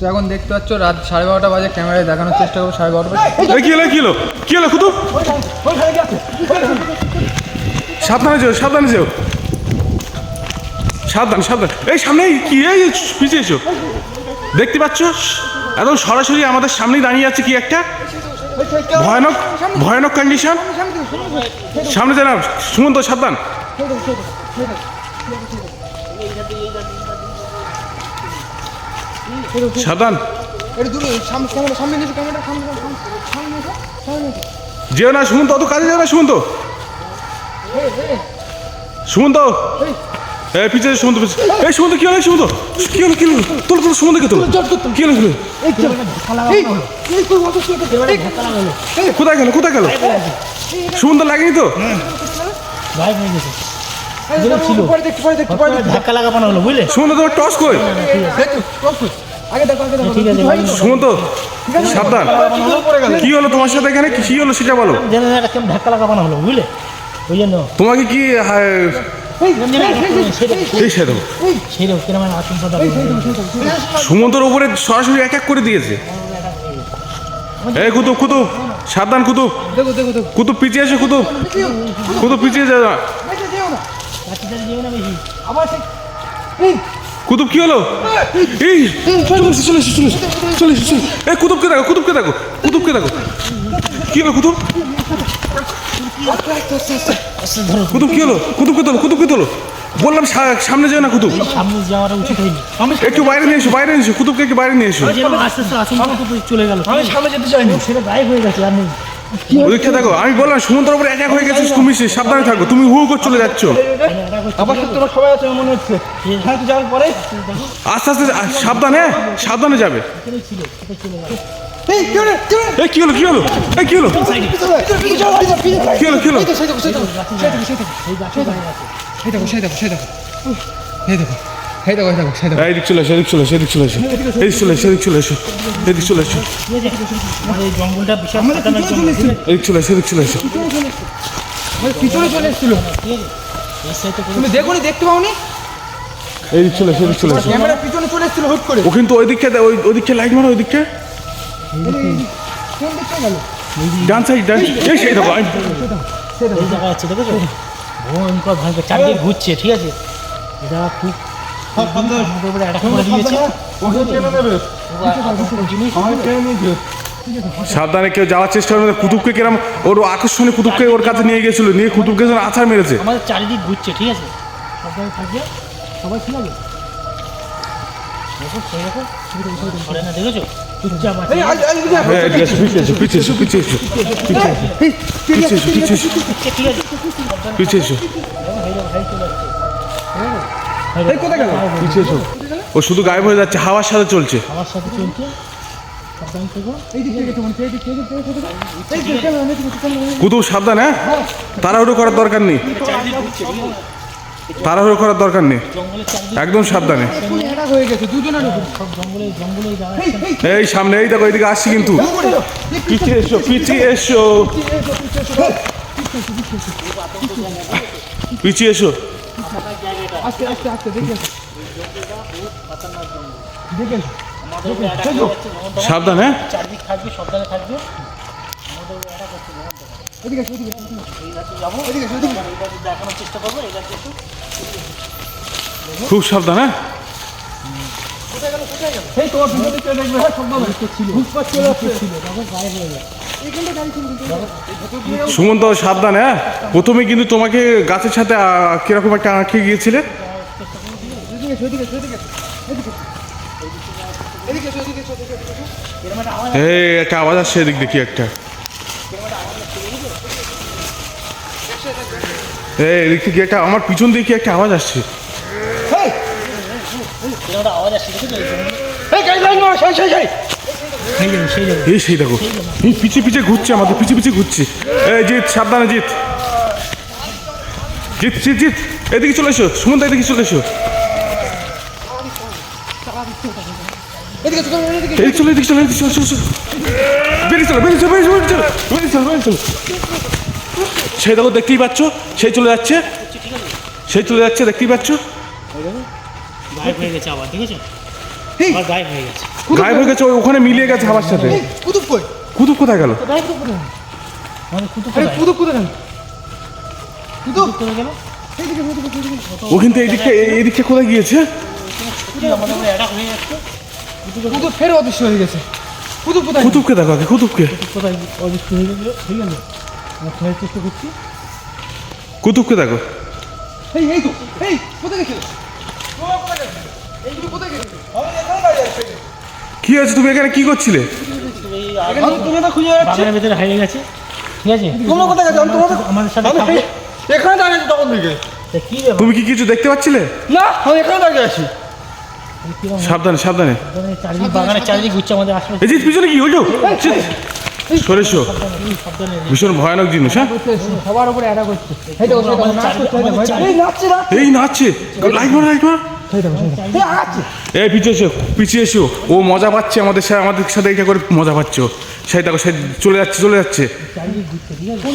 তো এখন দেখতে পাচ্ছ রাত সাড়ে বারোটা বাজে, ক্যামেরায় দেখানোর চেষ্টা করব, সাড়ে বারোটা কি হলো কি হলো? কি হলো কুতুব সাবধানে যেও সাবধানে যেও। সাবধান সাবধান। এই সামনে কি, এই পিছিয়ে এসো। দেখতে পাচ্ছ? একদম সরাসরি আমাদের সামনেই দাঁড়িয়ে আছে কি একটা? ভয়ানক ভয়ানক কন্ডিশন সামনে জানা সুমন্ত, সাবধান। নিয়েছো যেও না সুমন্ত অত কাজে যেও না সুমন্ত সুমন্ত এই পিছিয়ে সুমন্ত পিছিয়ে এই সুমন্ত কি হলো এই সুমন্ত কি হলো কি হলো তোলো তোলো সুমন্তকে তোলো কি হলো কি হলো কোথায় গেল কোথায় গেল সুমন্ত লাগেনি তো গায়েব গেছে ছিল ধাক্কা লাগানো হলো বুঝলে সুমন্ত তোমার টস কই দেখো দেখো আগে দেখো ঠিক আছে সুমন্ত সাবধান। কি হলো তোমার সাথে এখানে? কি হলো সেটা বলো। ধাক্কা লাগানো হলো বুঝলে? ওই জন্য। তোমাকে কি সুমন্তর উপরে সরাসরি এক এক করে দিয়েছে। এই কুতুব কুতুব সাবধান কুতুব। দেখো দেখো দেখো। কুতুব পিছিয়ে এসো কুতুব। কুতুব পিছিয়ে যা বেশি যেও না। আবার কুতুব কি হলো এই চলে এসো চলে এসো চলে এসো চলে। এই কুতুবকে দেখো কুতুবকে দেখো কুতুবকে দেখো কি হলো কুতুব কুতুব কি হলো কুতুবকে তোলো কুতুবকে তোলো বললাম সামনে যেও না কুতুব সামনে যাওয়াটা উচিত হয়নি একটু বাইরে নিয়ে এসো বাইরে নিয়ে এসো কুতুবকে একটু বাইরে নিয়ে এসো আস্তে আস্তে তো চলে গেল আমি সামনে যেতে চাইনি সেটা গায়েব হয়ে গেছে নেই ওদিকটা দেখো আমি বললাম সমুদ্রের উপরে এক এক হয়ে গেছিস তুমি সে- সাবধানে থাকো তুমি হু করে চলে যাচ্ছ আবার তোমার সবাই আছে মনে হচ্ছে হ্যাঁ যাওয়ার পরে আস্তে আস্তে সাবধানে সাবধানে যাবে এই কি হলো কি হলো এই কি হলো কি হলো কি হলো সেই দেখো সেই দেখো সেই দেখো সেই দেখো সেই দেখো সেই দেখো এই দেখো এই দেখো সেই দেখো এদিক চলে এসো এদিক চলে এসো এদিক চলে এসো এদিক চলে এসো এদিক চলে এসো এদিক চলে এসো আমাদের এই জঙ্গলটা বিশাল খাতানার জঙ্গল। ঠিক এদিক চলে এসো এদিক চলে এসো পিছনে চলে এসেছিল। তুমি দেখো দেখতে পাওনি? চলে চলে ক্যামেরা পিছনে চলে এসেছিল হুট করে। ও কিন্তু ওই দিকটা ওই ওদিকটা লাইট মারো ওই দিকটা কোন দিকটা গেল? ডান সাইড ডান এই সেই দেখো এই জায়গা আছে দেখেছ? ভয়ঙ্কর ভয়ঙ্কর। চারদিকে ঘুরছে ঠিক আছে? এটা খুব সাবধানে কেউ যাওয়ার চেষ্টা করবে কুতুবকে কিরম ওর আকর্ষণীয় কুতুবকে ওর কাছে নিয়ে গেছিল নিয়ে কুতুবকে যেন আছাড় মেরেছে আমাদের চারিদিক ঘুরছে ঠিক আছে সাবধানে থাকবে সবাই ঠিক আছে দেখেছ হ্যাঁ, পিছিয়ে কোথায় গেল? পিছিয়ে এসো। ও শুধু গায়েব হয়ে যাচ্ছে হাওয়ার সাথে চলছে। আমার সাথে চলছে। কুতুব সাবধান হ্যাঁ? তাড়াহুড়ো করার দরকার নেই। তাড়াহুড়ো করার দরকার নেই। একদম সাবধানে। হয়ে এই সামনে এই দেখো এইদিকে আসছি কিন্তু। পিছিয়ে এসো পিছিয়ে এসো। পিছিয়ে এসো। আস্তে আস্তে আস্তে দেখে দেখে হয়ে সাবধান হ্যাঁ? চারদিক থাকবে সাবধানে থাকবে। এদিকে আসো, এদিকে আসো, এদিকে আসো। এই গাছে যাব। এদিকে আসো, এদিকে আসো। এই গাছে দেখানোর চেষ্টা করব এই গাছে একটু খুব সাবধান হ্যাঁ? এই তোমার পিছনে দেখবে হ্যাঁ সব ভাবে ঘুষপাত চলে আসছে। সুমন্ত সাবধান হ্যাঁ প্রথমে কিন্তু তোমাকে গাছের সাথে কীরকম একটা আঁটকে গিয়েছিলে একটা আওয়াজ আসছে এদিক দেখি একটা এদিক থেকে একটা আমার পিছন দিকে একটা আওয়াজ আসছে আওয়াজ আসছে এই সেই, দেখো। এই পিছিয়ে পিছিয়ে ঘুরছে আমাদের পিছিয়ে পিছিয়ে ঘুরছে। এই জিৎ সাবধানে জিৎ। জিৎ জিৎ জিৎ। এদিকে চলে এসো সুমন্ত এদিকে চলে এসো। এদিকে চলো এদিকে চলো। এদিকে চলো চলো চলো বেরিয়ে চলো বেরিয়ে চলো বেরিয়ে চলো বেরিয়ে চলো বেরিয়ে চলো। সেই দেখো দেখতেই পাচ্ছ সেই চলে যাচ্ছে। সেই চলে যাচ্ছে দেখতেই পাচ্ছ। গায়েব হয়ে গেছে আবার ঠিক আছে? গায়েব হয়ে গেছে। গায়েব হয়ে গেছে ওখানে মিলিয়ে গেছে হাওয়ার সাথে। কুতুব কই? কুতুব কোথায় গেল? কোথায়? কুতুব কোথায়? গেল? কুতুব কোথায় গেল? এইদিকে এইদিকে এইদিকে ও কিন্তু এইদিকে এইদিকে কোথায় গিয়েছে? কি আমাদের উপরে অ্যাটাক হয়ে যাচ্ছে। কুতুব ফের অদৃশ্য হয়ে গেছে। কুতুব কোথায়? কুতুবকে দেখো আগে কুতুবকে কোথায় অদৃষ্ট হয়ে গেল? আমরা খোঁজার চেষ্টা করছি। কুতুবকে দেখো? এই এই তো এই কোথায় গেছিল ও, কোথায় গেছে? এই তুমি কোথায় গেছিলে? আমি এখানে দাঁড়িয়ে আছি। কি হয়েছে? তুমি এখানে কি করছিলে? এখানে তুমি তো খুঁজে যাচ্ছে বাগানের ভেতরে হারিয়ে গেছে। ঠিক আছে? তোমরা কোথায় গেছো? আমি আমাদের সাথে এখানে দাঁড়িয়ে আছি তখন থেকে। কি তুমি কি কিছু দেখতে পাচ্ছিলে? না আমি এখানে দাঁড়িয়ে আছি। সাবধানে সাবধানে। চারিদিক বাগানের চারিদিক ঘুরছে আমাদের আশেপাশে। এই পিছনে কি? সরেছো ভীষণ ভয়ানক জিনিস হ্যাঁ? সবার উপরে অ্যাটাক এই করছে, নাচছে না। এই নাচছে। লাইট মার লাইট মার। এই পিছিয়ে এসো পিছিয়ে এসো। ও মজা পাচ্ছে আমাদের সাথে আমাদের সাথে এটা করে মজা পাচ্ছ সেই দেখো সে চলে যাচ্ছে চলে যাচ্ছে।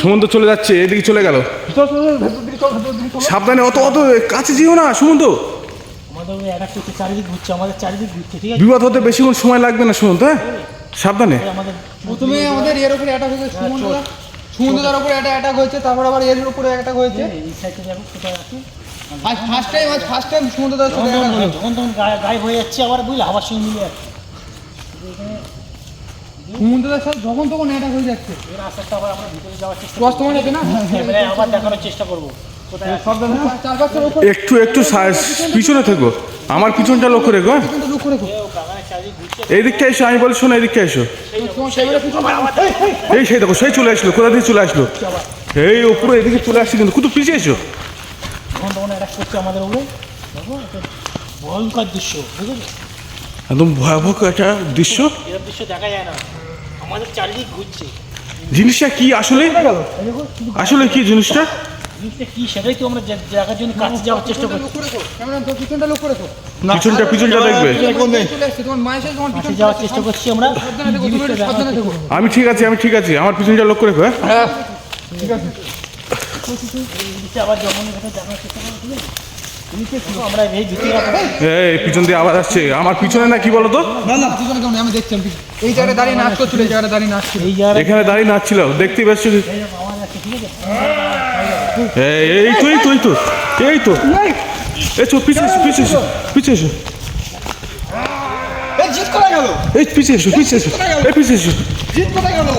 সুমন্ত চলে যাচ্ছে এদিকে চলে গেল। চল চল চল, ভেতর দিকে চল ভেতর দিকে চল সাবধানে অত অত কাছে যেও না সুমন্ত। আমাদের উপরে অ্যাটাক করছে চারিদিক ঘুরছে আমাদের চারিদিক ঘুরছে ঠিক আছে বিপদ হতে বেশিক্ষণ সময় লাগবে না সুমন্ত হ্যাঁ? সাবধানে। প্রথমে আমাদের এর উপরে অ্যাটাক হয়েছে সুমন্তদা সুমন্তদার উপরে একটা অ্যাটাক হয়েছে তারপর আবার এর উপরে অ্যাটাক হয়েছে। এই সাইডে আজ ফার্স্ট টাইম আজ ফার্স্ট টাইম সুমন্তদার সাথে যখন attack তখন যখন তখন গায়ে- গায়েব হয়ে যাচ্ছে আবার বুঝলে আবার সঙ্গে মিলে যাচ্ছে। সুমন্তদার সাথে যখন তখন অ্যাটাক হয়ে যাচ্ছে। এর আসারটা আবার আমরা ভিতরে যাওয়ার চেষ্টা ক্রস তোমার না? আবার দেখানোর চেষ্টা করব। একটু একটু পিছনে থেকো। আমার পিছনটা লক্ষ্য রেখো হ্যাঁ? লক্ষ্য রেখো। কেউ বাগানের এই দিকটা এসো আমি বলি শোনো এই দিকটা এসো এই সেই দেখো সেই চলে আসলো কোথা থেকে চলে আসলো? এই ওপরে এদিকে চলে আসছে কিন্তু কুতু পিছিয়ে এসো। করছে আমাদের দেখো একটা ভয়ঙ্কর দৃশ্য বুঝেছ? একদম ভয়াবহ একটা দৃশ্য। এরকম দৃশ্য দেখা যায় না। আমাদের চারিদিক ঘুরছে। জিনিসটা কি আসলে? আসলে কি জিনিসটা? জিনিসটা কি সেটাই তো আমরা দেখার জন্য কাছে যাওয়ার চেষ্টা করছি। রেখো পিছনটা লক্ষ্য রেখো দেখবে। যাওয়ার চেষ্টা করছি আমরা। আমি ঠিক আছি আমি ঠিক আছি। আমার পিছনটা লক্ষ্য রেখো হ্যাঁ? হ্যাঁ। ঠিক আছে। এই পিছন দিয়ে আবার আসছে। আমার পিছনে না কি বলতো? আমি দেখছি এই জায়গাটা দাঁড়িয়ে নাচ করছিল এই জায়গাটা দাঁড়িয়ে নাচ এই জায়গায় এখানে দাঁড়িয়ে নাচছিল দেখতেই পাচ্ছ এই এই তো এই তো এই তো এই তো। পিছিয়ে এসো পিছিয়ে এসো পিছিয়ে এসো। এই পিছিয়ে এসো পিছিয়ে এসো। এই পিছিয়ে এসো। জিত কোথায় গেল?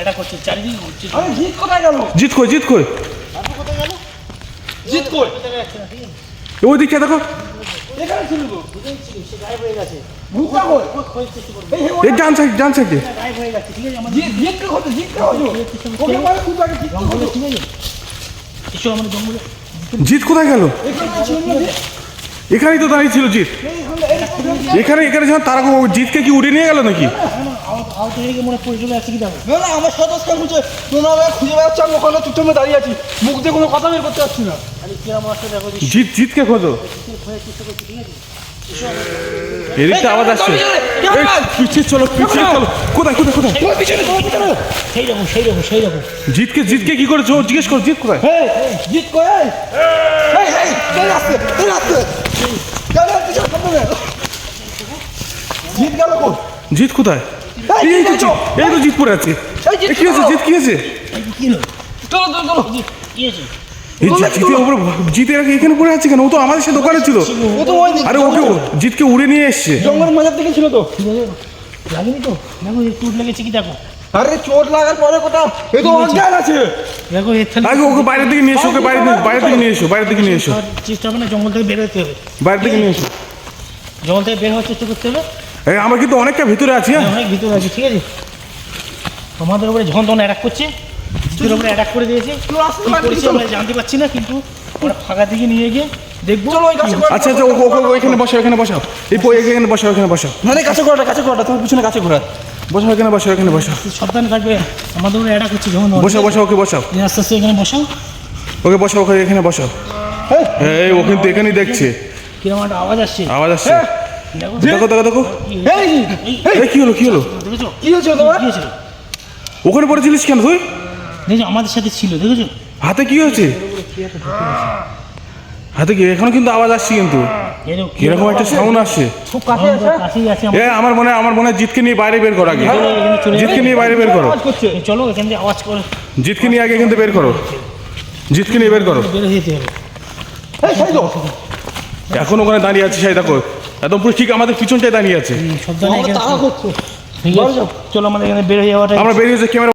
অ্যাটাক করছে চারিদিকে ঘুরছে আরে জিত কোথায় গেল? জিত কই জিত কই? জিত কই? ওই দিকে দেখো। এখানে ছিল তো। সে গায়েব হয়ে গেছে। ভূতটা কই? খোঁজার চেষ্টা করব এই এই ডান সাইড ডান সাইডে গায়েব হয়ে গেছে ঠিক আছে আমাদের জিত জিত কে হতো জিত কে হতো ওকে মানে খুব আগে জিত জঙ্গলে ঠিক আছে। কিছু আমাদের জঙ্গলে। জিত কোথায় গেল? এখানে ছিল এখানেই তো দাঁড়িয়ে ছিল জিত এখানে এখানে যখন তারা জিতকে কি উড়ে নিয়ে গেল নাকি হয়ে মনে হয় আমার সদস্য খুঁজে খুঁজে বেড়াচ্ছ আমি ওখানে চুপচাপে দাঁড়িয়ে আছি মুখ দিয়ে কোনো কথা বের করতে পারছি না জিত জিতকে খোঁজো এদিকটা আওয়াজ আসছে পিছিয়ে চলো পিছিয়ে চলো কোথায় কোথায় কোথায় সেই রকম সেই রকম সেই রকম জিতকে জিতকে কি করেছ জিজ্ঞেস করো জিত কোথায় জিত কই এই এই এই চলে আসছে চলে আসছে চলে আসছে পিছনে সামনে জিত গেল কোন? জিত কোথায়? এই, তো এই তো জিত পড়ে আছে। জিত কি হয়েছে? জিত কি হয়েছে? কি হলো চলো চলো চলো কি কি হয়েছে? এই জিত- জিতের উপরে জিতের আগে এখানে পড়ে আছে কেন? ও তো আমাদের সাথে দোকানে ছিল। ও তো ওই আরে ওকে ও- জিতকে উড়ে নিয়ে এসছে। জঙ্গলের মাঝার দিকে ছিল তো। লাগেনি তো? দেখো একটু লেগেছে কি দেখো? আরে চোট লাগার পরে কোথাও? এ তো অজ্ঞান আছে। দেখো এর থেকে আগে ওকে বাইরের দিকে নিয়ে এসো ওকে বাইরে বাইরের দিকে নিয়ে এসো বাইরের দিকে নিয়ে এসো। চেষ্টা হবে না জঙ্গল থেকে বের হবে। বাইরের দিকে নিয়ে এসো। জঙ্গল থেকে বের হওয়ার চেষ্টা করতে হবে। এই, আমরা কিন্তু অনেকটা ভিতরে আছি হ্যাঁ। অনেক ভিতরে আছে ঠিক আছে? তোমাদের উপরে যখন তখন অ্যাটাক করছে জিতের উপরে অ্যাটাক করে দিয়েছে। কি করেছে আমরা জানতে পারছি না কিন্তু আমরা ফাঁকা দিকে নিয়ে গিয়ে দেখব। আচ্ছা আচ্ছা ওইখানে বসো এখানে বসাও এই এখানে বসাও এখানে বসাও না না কাছে করাটা কাছে করাটা তোমার পিছনে কাছে করা বসাও এখানে বসাও এখানে বসাও সাবধানে থাকবে আমাদের উপরে অ্যাটাক হচ্ছে যখন। বসাও বসাও ওকে বসাও আস্তে আস্তে এখানে বসাও ওকে বসাও ওকে এখানে বসাও এই ও কিন্তু এখানেই দেখছে। কীরকম একটা আওয়াজ আসছে। আওয়াজ আসছে। দেখো। দেখো দেখো দেখো। এই কি হলো কি হলো? কি হয়েছে তোমার? ওখানে পড়েছিলিস কেন তুই? দেখেছ আমাদের সাথে ছিল দেখেছ? হাতে কি হয়েছে? হাতে কি? এখনও কিন্তু আওয়াজ আসছে কিন্তু। এরকম কীরকম একটা সাউন্ড আসছে। খুব কাছে আছে কাছেই আছে এ আমার মনে হয় আমার মনে হয় জিতকে নিয়ে বাইরে বের করো আগে। এখানে জিতকে নিয়ে বাইরে বের করো। চলো এখান দিয়ে আওয়াজ করে। জিতকে নিয়ে আগে কিন্তু বের করো। জিতকে নিয়ে বের করো। হয়ে এখন ওখানে দাঁড়িয়ে আছে সেই দেখো। একদম পুরো ঠিক আমাদের পিছনটাই দাঁড়িয়ে আছে। চলো আমাদের এখানে বের হয়ে যাওয়াটা আমরা বেরিয়েছে ক্যামেরা